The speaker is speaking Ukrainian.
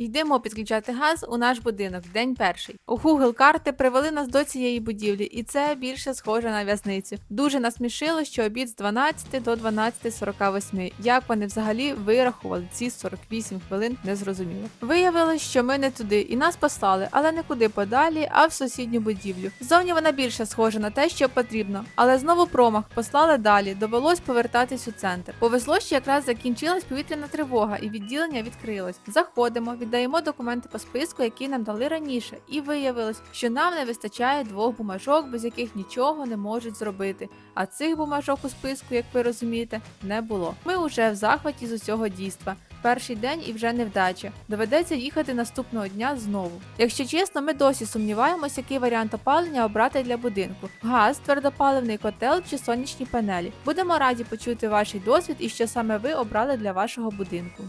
Йдемо підключати газ у наш будинок, день перший. У Google карти привели нас до цієї будівлі, і це більше схоже на в'язницю. Дуже насмішило, що обід з 12 до 12.48. Як вони взагалі вирахували ці 48 хвилин, не зрозуміло. Виявилось, що ми не туди, і нас послали, але не куди подалі, а в сусідню будівлю. Зовні вона більше схожа на те, що потрібно, але знову промах послали далі. Довелось повертатись у центр. Повезло, що якраз закінчилась повітряна тривога, і відділення відкрилось. Заходимо, віддаємо документи по списку, які нам дали раніше, і виявилось, що нам не вистачає двох бумажок, без яких нічого не можуть зробити. А цих бумажок у списку, як ви розумієте, не було. Ми уже в захваті з усього дійства. Перший день і вже невдача. Доведеться їхати наступного дня знову. Якщо чесно, ми досі сумніваємось, який варіант опалення обрати для будинку: газ, твердопаливний котел чи сонячні панелі. Будемо раді почути ваш досвід і що саме ви обрали для вашого будинку.